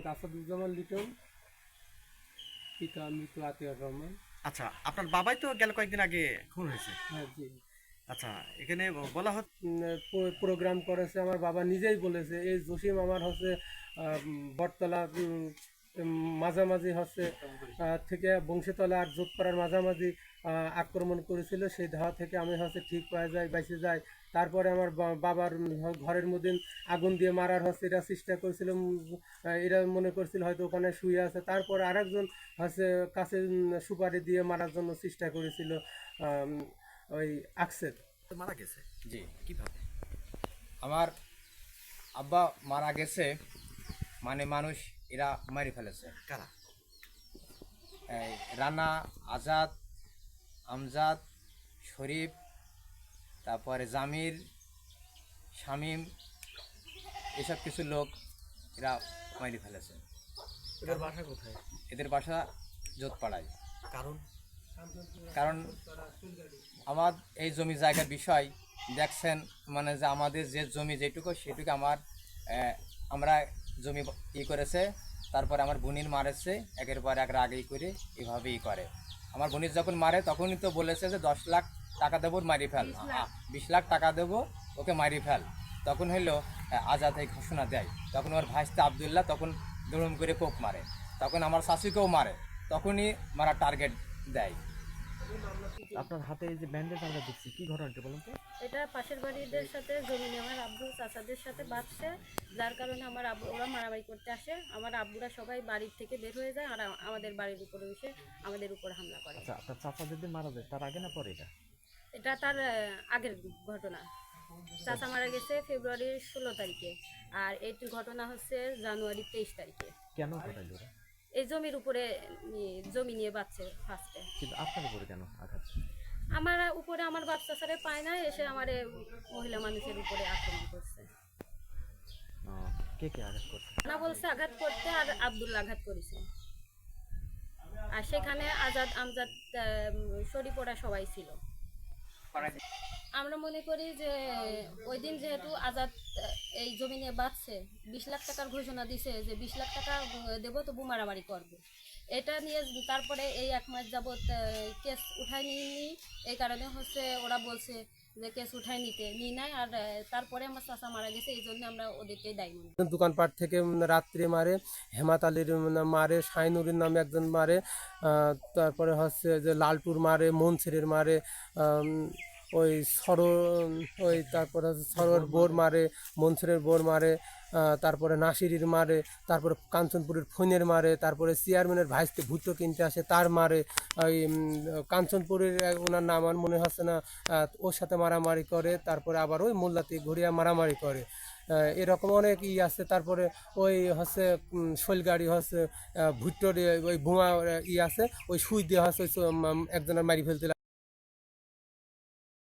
মোহাম্মদ আসাদুজ্জামান লিটন পিতা মৃত আতিয়ার রহমান। আচ্ছা আপনার বাবাই তো গেল কয়েকদিন আগে খুন হয়েছে। হ্যাঁ জি। আচ্ছা এখানে বলা হচ্ছে প্রোগ্রাম করেছে আমার বাবা নিজেই বলেছে এই জসিম আমার হচ্ছে বটতলা মাঝামাঝি হচ্ছে থেকে বংশীতলা আর যোধপাড়ার মাঝামাঝি আক্রমণ করেছিল সেই ধাওয়া থেকে আমি হচ্ছে ঠিক পাওয়া যায় বেঁচে যাই তারপরে আমার বাবার ঘরের মধ্যে আগুন দিয়ে মারার হচ্ছে এরা চেষ্টা করেছিল এরা মনে করছিল হয়তো ওখানে শুয়ে আছে। তারপর আরেকজন হচ্ছে কাছে সুপারি দিয়ে মারার জন্য চেষ্টা করেছিল ওই আকসের। মারা গেছে? জি। কীভাবে? আমার আব্বা মারা গেছে মানে মানুষ এরা মারি ফেলেছে। কারা? এই রানা আজাদ আমজাদ শরীফ তারপরে জামির শামীম এসব কিছু লোক এরা মারি ফেলেছে। এদের বাসা কোথায়? এদের বাসা যোধপাড়ায় কারণ? কারণ আমার এই জমি জায়গার বিষয় দেখছেন মানে যে আমাদের যে জমি যেটুকু সেটুকু আমার আমরা জমি ই করেছে তারপরে আমার বোনির মারেছে একের পর এক রাগেই করে এভাবেই করে। আমার বোনির যখন মারে তখনই তো বলেছে যে দশ লাখ টাকা দেবো মারি ফেল। বিশ লাখ। টাকা দেবো ওকে মারি ফেল। তখন হইল আজাদ এই ঘোষণা দেয়। তখন ওর ভাইস্তা আবদুল্লাহ তখন দুরুম করে কোপ মারে। তখন আমার শাশুকেও মারে। তখনই মারা টার্গেট দেয়। আপনার হাতে এই যে ব্যান্ডেজ আমরা দেখছি কি ঘটনাটা বলুন তো? এটা পাশের বাড়িদের সাথে জমি আমার আব্বু চাচাদের সাথে বাঁধছে। যার কারণে আমার আব্বু ওরা মারামারি করতে আসে। আমার আব্বুরা সবাই বাড়ির থেকে বের হয়ে যায় আর আমাদের বাড়ির উপরে এসে আমাদের উপর হামলা করে। আচ্ছা আপনার চাচা যেদিন মারা যায় তার আগে না পরে এটা? এটা তার আগের ঘটনা। চাচা মারা গেছে ফেব্রুয়ারির ষোলো তারিখে আর এইটি ঘটনা হচ্ছে জানুয়ারি তেইশ তারিখে। কেন ঘটাইল ওরা? এই জমির উপরে নিয়ে- জমি নিয়ে বাঁচছে ফার্স্টে কিন্তু আপনার উপরে কেন আঘাত? আমার উপরে আমার বাচ্চা সারে পায় না এসে আমার মহিলা মানুষের উপরে আক্রমণ করছে। আহ, কে কে আঘাত করছে? না বলছে আঘাত করতে আর আব্দুল্লাহ আঘাত করেছে। আর সেখানে আজাদ আমজাদ শরীফোরা সবাই ছিল। আমরা মনে করি যে ওই দিন যেহেতু আজাদ এই জমি নিয়ে বাঁচছে বিশ লাখ টাকার ঘোষণা দিছে যে বিশ লাখ টাকা দেব তবু মারামারি করবে। এটা নিয়ে তারপরে এই এক মাস যাবৎ কেস উঠায় নিইনি এই কারণে হচ্ছে ওরা বলছে যে কেস উঠায় নিতে, নিয়ে নাই আর তারপরে আমার চাচা মারা গেছে, এই জন্য আমরা ওদেরকেই দায়ী দোকানপাট থেকে রাত্রে মারে, হেমাত আলীর মারে, শাহিনুরের নামে একজন মারে তারপরে হচ্ছে যে লালটুর মারে, মনসিরের মারে ওই সর ওই তারপরে সরোর বোর মারে মনসুরের বোর মারে তারপরে নাসিরির মারে তারপরে কাঞ্চনপুরের ফোনের মারে তারপরে চেয়ারম্যানের ভাইসতে ভুট্টো কিনতে আসে তার মারে ওই কাঞ্চনপুরের ওনার নাম আমার মনে হচ্ছে না ওর সাথে মারামারি করে তারপরে আবার ওই মোল্লাতে ঘুরিয়া মারামারি করে। এরকম অনেক ই আছে তারপরে ওই হচ্ছে শৈলগাড়ি হচ্ছে ভুট্টোর ওই বোমা ই আছে ওই সুই দিয়ে হচ্ছে ওই একজনের মারি ফেলতে